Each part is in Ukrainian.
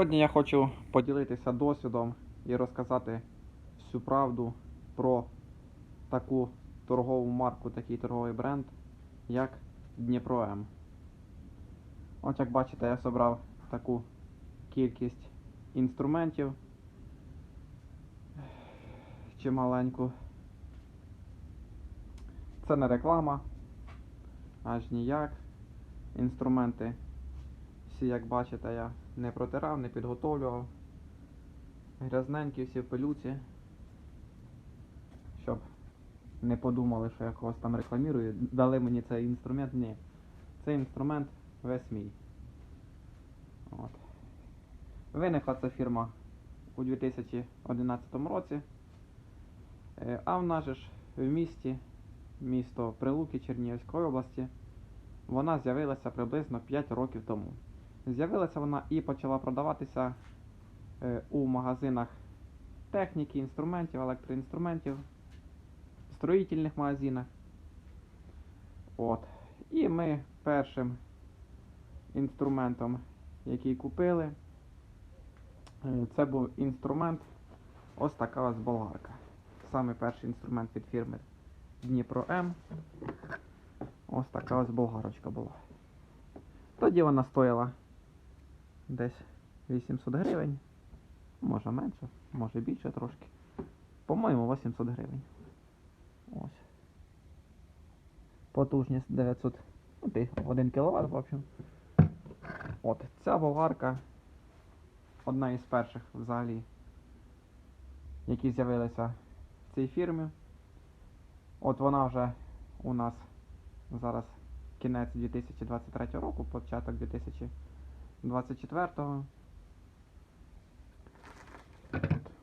Сьогодні я хочу поділитися досвідом і розказати всю правду про таку торгову марку, такий торговий бренд, як Дніпро М. От як бачите, я зібрав таку кількість інструментів чималеньку. Це не реклама, аж ніяк. Інструменти всі, як бачите, я не протирав, не підготовлював. Грязненькі всі в пилюці. Щоб не подумали, що я когось там рекламірую. Дали мені цей інструмент. Ні. Цей інструмент весь мій. От. Виникла ця фірма у 2011 році. Е, А в нас ж в місті, місто Прилуки Чернігівської області, вона з'явилася приблизно 5 років тому. З'явилася вона і почала продаватися е, у магазинах техніки, інструментів, електроінструментів, строїтельних магазинах. От. І ми першим інструментом, який купили, е, це був інструмент, ось така ось болгарка. Саме перший інструмент від фірми Дніпро М. Ось така ось болгарочка була. Тоді вона стояла десь 800 гривень. Може менше, може більше трошки. По-моєму, 800 гривень. Ось. Потужність 900. Ну, ти 1 кВт, в общем. От, ця болгарка одна із перших взагалі, які з'явилися в цій фірмі. От вона вже у нас зараз кінець 2023 року, початок 2024.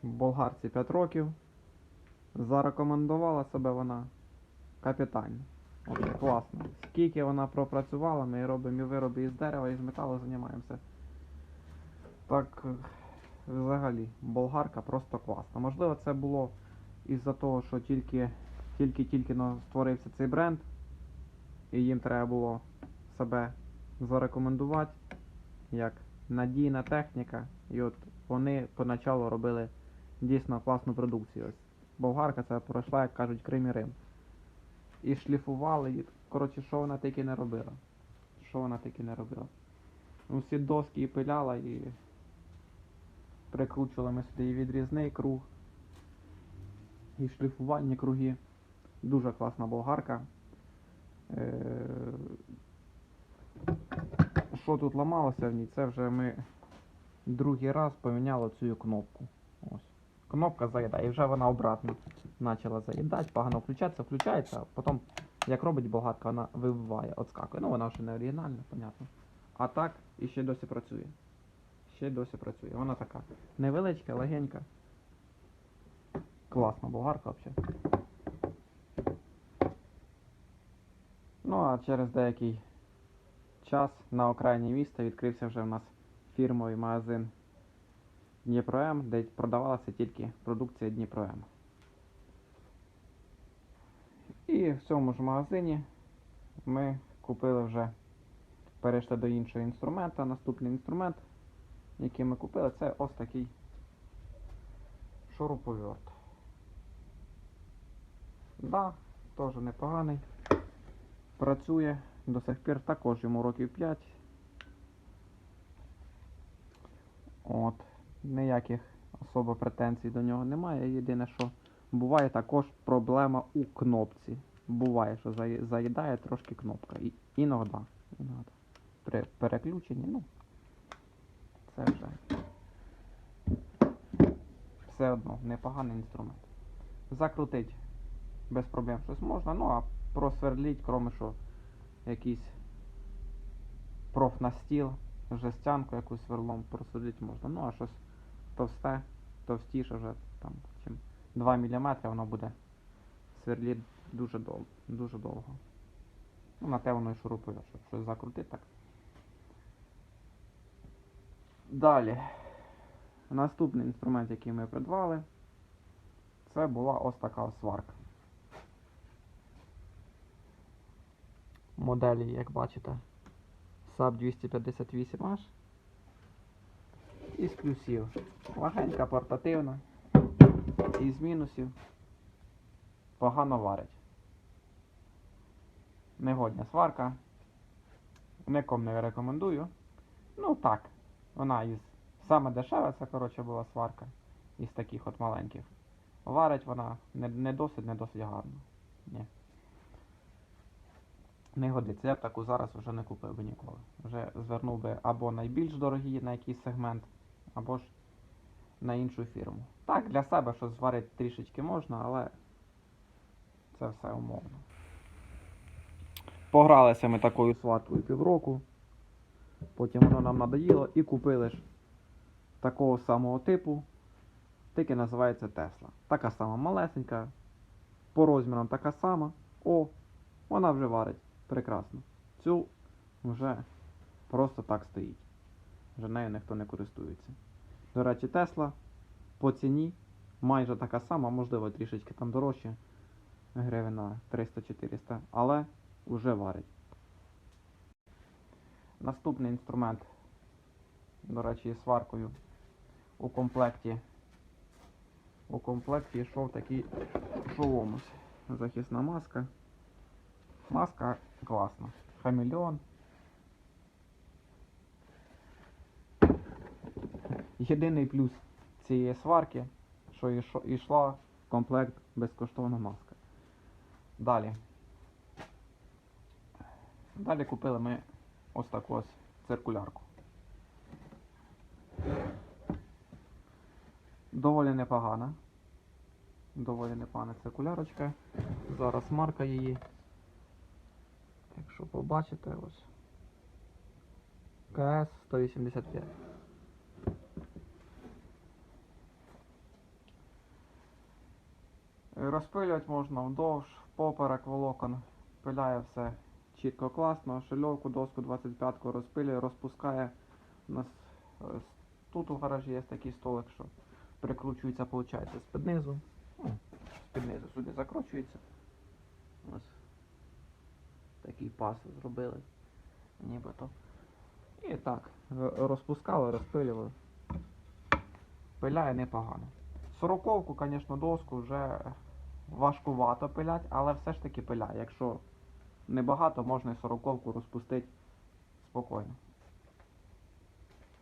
Болгарці 5 років. Зарекомендувала себе вона капітально. От, класно. Скільки вона пропрацювала, ми робимо і вироби із дерева, і з металу займаємося. Так, взагалі, болгарка просто класна. Можливо, це було із-за того, що тільки тільки-тільки створився цей бренд, і їм треба було себе зарекомендувати як надійна техніка. І от вони поначалу робили дійсно класну продукцію. Ось болгарка це пройшла, як кажуть, Крим і Рим. І шліфували, і, коротше, що вона тільки не робила. Що вона тільки не робила. Ну, всі доски і пиляла, і прикручували ми сюди відрізний круг, і шліфувальні круги. Дуже класна болгарка. Е, Що тут ламалося в ній? Це вже ми другий раз поміняли цю кнопку. Ось. Кнопка заїдає, і вже вона обратно почала заїдати, погано включатися, включається, а потім, як робить болгарка, вона вибиває, отскакує. Ну вона вже не оригінальна, понятно. А так і ще досі працює. Ще досі працює. Вона така невеличка, легенька. Класна болгарка взагалі. Ну а через деякий час на окраїні міста відкрився вже в нас фірмовий магазин Дніпро М, де продавалася тільки продукція Дніпро М. І в цьому ж магазині ми купили вже, перейшли до іншого інструмента. Наступний інструмент, який ми купили, це ось такий шуруповерт. Да, теж непоганий. Працює до сих пір також йому років 5. От. Ніяких особо претензій до нього немає. Єдине, що буває також проблема у кнопці. Буває, що заїдає трошки кнопка. І, іноді. іноді. При переключенні, ну. Це вже. Все одно, непоганий інструмент. Закрутить без проблем щось можна, ну а просверліть, кроме що якийсь профнастіл, жестянку якусь сверлом просверліть можна. Ну а щось товсте, товстіше вже там, чим 2 мм воно буде сверліти дуже довго. Дуже довго. Ну, на те воно і шурупує, щоб щось закрутити так. Далі. Наступний інструмент, який ми придбали, це була ось така сварка. Моделі, як бачите, SAP 258H. Із плюсів. Легенька портативна. Із мінусів. Погано варить. Негодня сварка. Нікому не рекомендую. Ну так, вона із саме дешева, це коротше була сварка. Із таких от маленьких. Варить вона не, не досить, не досить гарно. Ні. Не годиться. Я б таку зараз вже не купив би ніколи. Вже звернув би або найбільш дорогі на якийсь сегмент, або ж на іншу фірму. Так, для себе щось зварити трішечки можна, але це все умовно. Погралися ми такою сваркою півроку. Потім воно нам надоїло і купили ж такого самого типу. Тільки називається Тесла. Така сама малесенька, по розмірам така сама. О, вона вже варить. Прекрасно. Цю вже просто так стоїть. Вже нею ніхто не користується. До речі, Тесла по ціні майже така сама, можливо, трішечки там дорожче. Гривень на 300-400, але вже варить. Наступний інструмент, до речі, із сваркою у комплекті. У комплекті йшов такий шолом. ось. Захисна маска. Маска класна. Хамелеон. Єдиний плюс цієї сварки, що йшла в комплект безкоштовна маска. Далі. Далі купили ми ось таку ось циркулярку. Доволі непогана. Доволі непогана циркулярочка. Зараз марка її. Якщо побачите, ось. КС 185. Е, Розпилювати можна вдовж, поперек волокон. Пиляє все чітко класно. Шильовку, доску 25-ку розпилює, розпускає. У нас е, тут у гаражі є такий столик, що прикручується, виходить, з-під низу. Ну, з-під низу сюди закручується. Ось такий пас зробили. Нібито. І так, розпускали, розпилювали. Пиляє непогано. Сороковку, звісно, доску вже важкувато пилять, але все ж таки пиляє. Якщо небагато, можна і сороковку розпустити спокійно.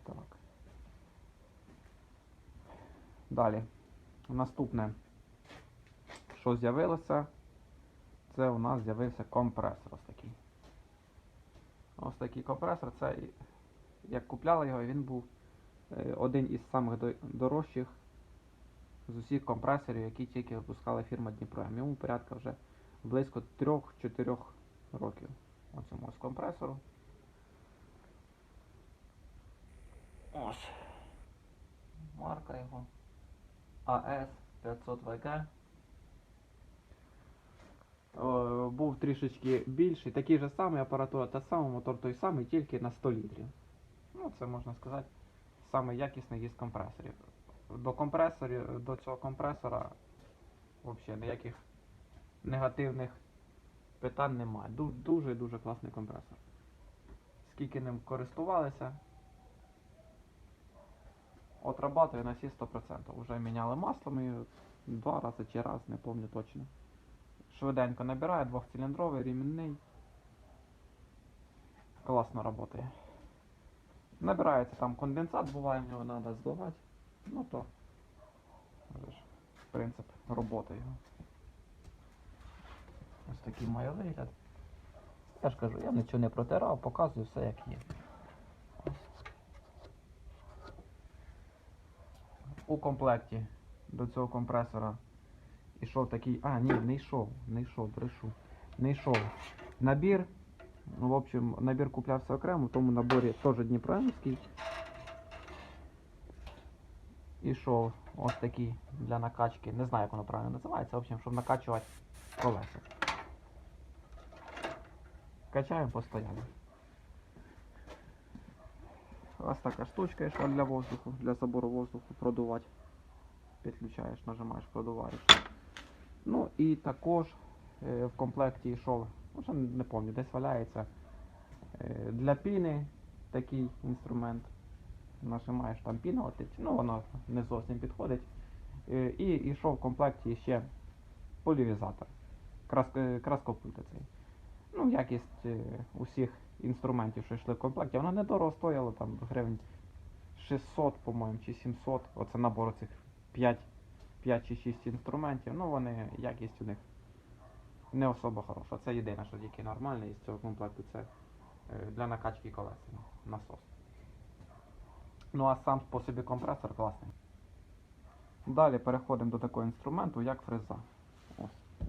Так. Далі. Наступне, що з'явилося, це у нас з'явився компресор ось такий. Ось такий компресор. Це як купляли його, він був е, один із самих дорожчих з усіх компресорів, які тільки випускала фірма Дніпром. Йому порядка вже близько 3-4 років. Оцьому ось компресору. Ось. Марка його. AS 500 VG. О, був трішечки більший, такий же самий апаратура, та сама, мотор той самий, тільки на 100 літрів. Ну, це можна сказати, самий якісний із компресорів. До компресорів, до цього компресора взагалі ніяких негативних питань немає. Дуже-дуже класний компресор. Скільки ним користувалися, отрабатує на всі 100%. Уже міняли масло ми два рази чи раз, не пам'ятаю точно. Швиденько набирає, двохциліндровий, рівненний. Класно працює. Набирається там конденсат, буває, в нього треба зливати. Ну то принцип роботи його. Ось такий має вигляд. Я ж кажу, я нічого не протирав, показую все як є. У комплекті до цього компресора йшов такий. А, ні, не йшов, не йшов, брешу. Не йшов. Набір. Ну, в общем, набір куплявся окремо, в тому наборі теж Дніпроемський. Ішов ось такий для накачки. Не знаю, як воно правильно називається. В общем, щоб накачувати колеса. Качаємо постоянно. Ось така штучка йшла для воздуху, для забору воздуху продувати. Підключаєш, нажимаєш, продуваєш. Ну і також е, в комплекті йшов, вже не пам'ятаю, десь валяється. е, Для піни такий інструмент. нажимаєш там піна летить, ну воно не зовсім підходить. Е, І йшов в комплекті ще поляризатор. Краск, е, краскопульт цей. Ну, якість усіх інструментів, що йшли в комплекті, воно недорого стояло, там гривень 600, по-моєму, чи 700. Оце набор цих 5, 5 чи 6 інструментів. Ну, вони, якість у них не особо хороша. Це єдине, що тільки нормальне із цього комплекту, це е, для накачки колес насос. Ну а сам по собі компресор класний. Далі переходимо до такого інструменту, як фреза. Ось.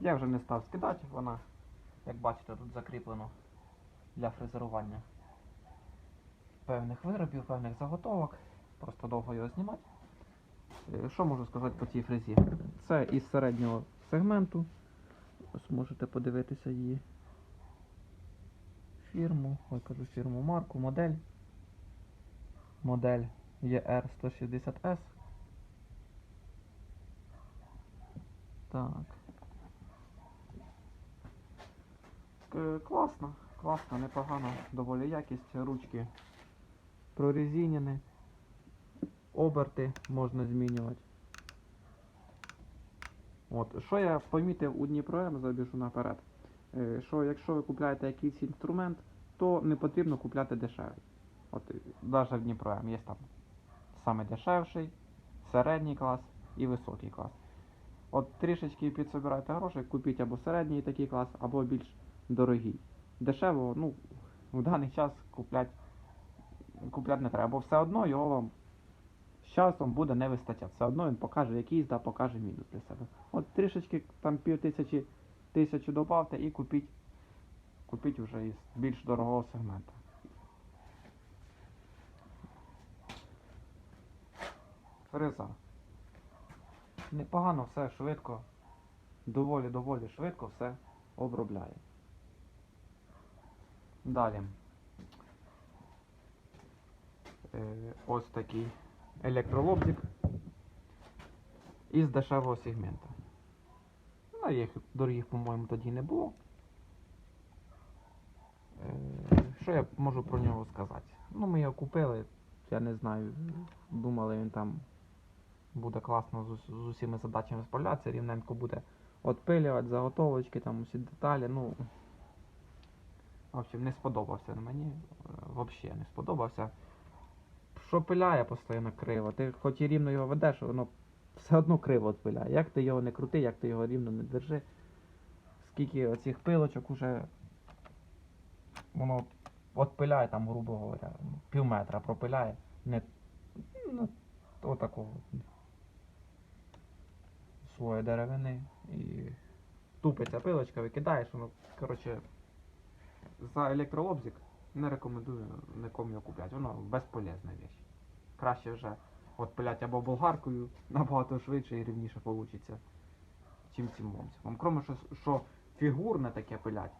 Я вже не став скидати, вона, як бачите, тут закріплено для фрезерування певних виробів, певних заготовок. Просто довго його знімати. Е, Що можу сказати по цій фрезі? Це із середнього сегменту. Ось можете подивитися її фірму, ой, кажу фірму, марку, модель. Модель ER160S. Так. Е, Класно, класно, непогано, доволі якість, ручки прорезинені, оберти можна змінювати. От, що я помітив у Дніпро М, забіжу наперед, е, що якщо ви купляєте якийсь інструмент, то не потрібно купляти дешевий. От навіть в Дніпро є там саме дешевший, середній клас і високий клас. От трішечки підсобирайте грошей, купіть або середній такий клас, або більш дорогий. Дешево, ну, в даний час купляти купляти не треба, бо все одно його вам часом буде не вистачати. Все одно він покаже якийсь, да, покаже мінус для себе. От трішечки там пів тисячі тисячу добавте і купіть, купіть вже із більш дорогого сегменту. Фреза. Непогано все швидко, доволі-доволі швидко все обробляє. Далі. Е, ось такий електролобзик із дешевого сегмента. Ну, їх дорогих, по-моєму, тоді не було. Е, Що я можу про нього сказати? Ну, ми його купили, я не знаю, думали, він там буде класно з, з усіма задачами справлятися, рівненько буде отпилювати, заготовочки, там усі деталі, ну. В общем, не сподобався мені. Взагалі не сподобався. Що пиляє постійно криво. Ти хоч і рівно його ведеш, воно все одно криво отпиляє. Як ти його не крути, як ти його рівно не держи. Скільки оцих пилочок уже воно отпиляє там, грубо говоря, пів метра пропиляє. Не ну, отакого своєї деревини і тупиться пилочка, викидаєш, воно, коротше, за електролобзик не рекомендую нікому його купляти. Воно безполезна річ. Краще вже от пилять або болгаркою, набагато швидше і рівніше вийде, чим цим ломцем. Кроме що, що фігурне таке пилять,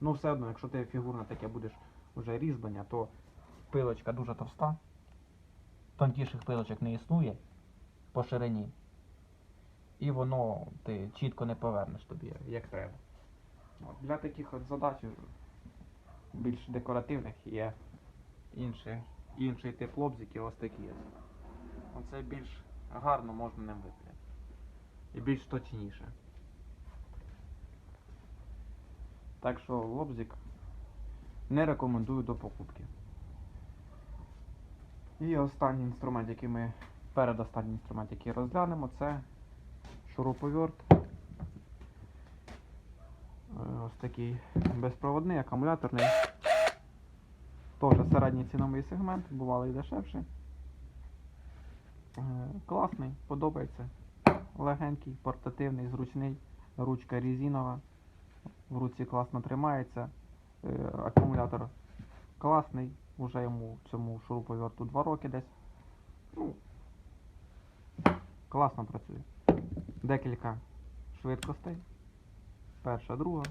ну все одно, якщо ти фігурне таке будеш вже різьблення, то пилочка дуже товста. Тонкіших пилочок не існує по ширині. І воно ти чітко не повернеш тобі, як треба. От, для таких от задач більш декоративних є інший, інший тип лобзиків, ось такі. Оце більш гарно можна ним випиляти. І більш точніше. Так що лобзик не рекомендую до покупки. І останній інструмент, який ми передостанній інструмент, який розглянемо, це шуруповерт. Е, Ось такий безпроводний, акумуляторний. Теж середній ціновий сегмент, бувало і дешевше. Е, Класний, подобається. Легенький, портативний, зручний, ручка резинова. В руці класно тримається. Е, Акумулятор класний, вже йому цьому шуруповерту 2 роки десь. Ну, класно працює. Декілька швидкостей. Перша, друга.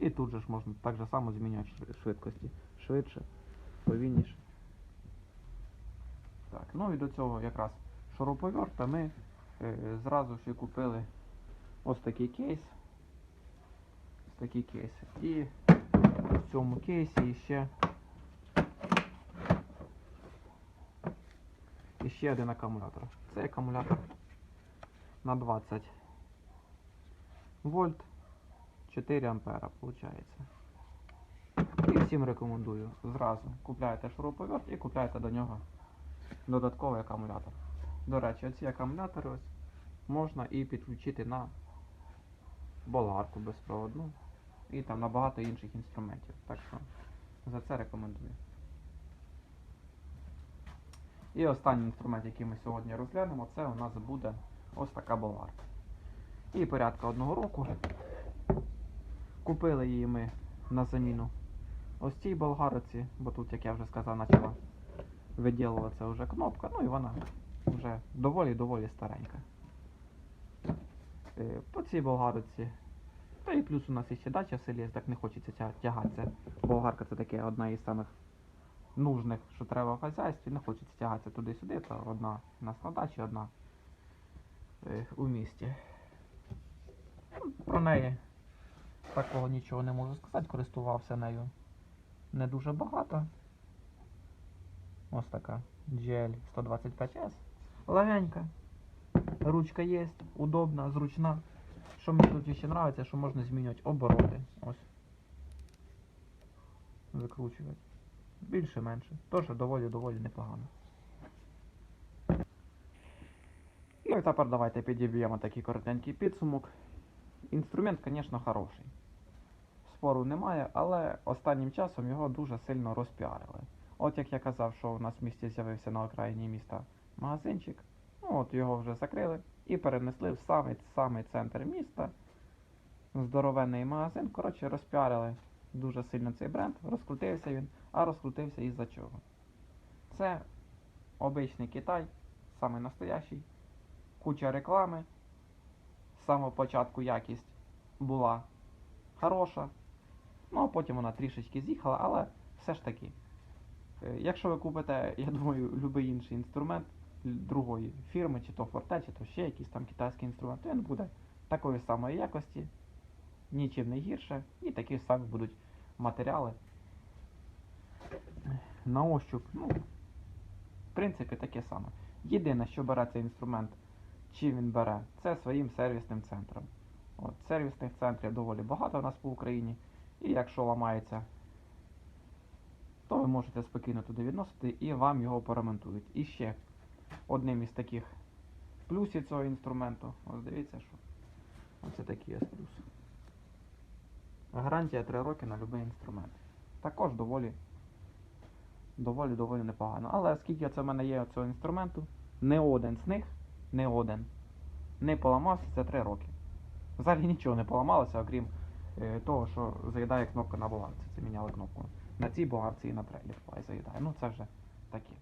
І тут же ж можна так же само змінювати швидкості. Швидше, повільніше. Так, ну і до цього якраз шуруповерта ми е, зразу ж і купили ось такий кейс. Ось такий кейс. І в цьому кейсі ще ще один акумулятор. Цей акумулятор на 20 вольт, 4 ампера, виходить. Всім рекомендую. Зразу купляєте шуруповерт і купляєте до нього додатковий акумулятор. До речі, оці акумулятори ось можна і підключити на болгарку безпроводну і там на багато інших інструментів. Так що за це рекомендую. І останній інструмент, який ми сьогодні розглянемо, це у нас буде ось така болгарка. І порядка одного року. Купили її ми на заміну ось цій болгариці, бо тут, як я вже сказав, почала виділуватися вже кнопка, ну і вона вже доволі-доволі старенька. Е, По цій болгариці. Та і плюс у нас ще дача в селі, так не хочеться тягатися. Болгарка це таке одна із самих нужних, що треба в хазяйстві, не хочеться тягатися туди-сюди, то одна у нас на дачі, одна е, у місті. Ну, Про неї такого нічого не можу сказати, користувався нею не дуже багато. Ось така GL 125S. Легенька. Ручка є, удобна, зручна. Що мені тут ще подобається, що можна змінювати обороти. Ось. Викручувати. Більше-менше. Теж доволі-доволі непогано. Ну і тепер давайте підіб'ємо такий коротенький підсумок. Інструмент, звісно, хороший. Спору немає, але останнім часом його дуже сильно розпіарили. От як я казав, що у нас в місті з'явився на окраїні міста магазинчик, ну от його вже закрили і перенесли в самий самий центр міста. Здоровенний магазин. Коротше, розпіарили дуже сильно цей бренд, розкрутився він, а розкрутився із-за чого. Це обичний Китай, самий настоящий, куча реклами. З самого початку якість була хороша. Ну, а потім вона трішечки з'їхала, але все ж таки. е, Якщо ви купите, я думаю, будь-який інший інструмент другої фірми, чи то Forte, чи то ще якийсь там китайський інструмент, то він буде такої самої якості, нічим не гірше, і такі самі будуть матеріали. На ощуп, ну, в принципі, таке саме. Єдине, що бере цей інструмент, чим він бере, це своїм сервісним центром. От, сервісних центрів доволі багато у нас по Україні. І якщо ламається, то ви можете спокійно туди відносити і вам його поремонтують. І ще одним із таких плюсів цього інструменту, ось дивіться, що оце такий ось плюс. Гарантія 3 роки на будь-який інструмент. Також доволі доволі доволі непогано. Але оскільки це в мене є цього інструменту, не один з них, не один, не поламався за 3 роки. Взагалі нічого не поламалося, окрім того, що заїдає кнопка на балансі. Це міняли кнопку. На цій балансі і на буває заїдає. Ну це вже таке.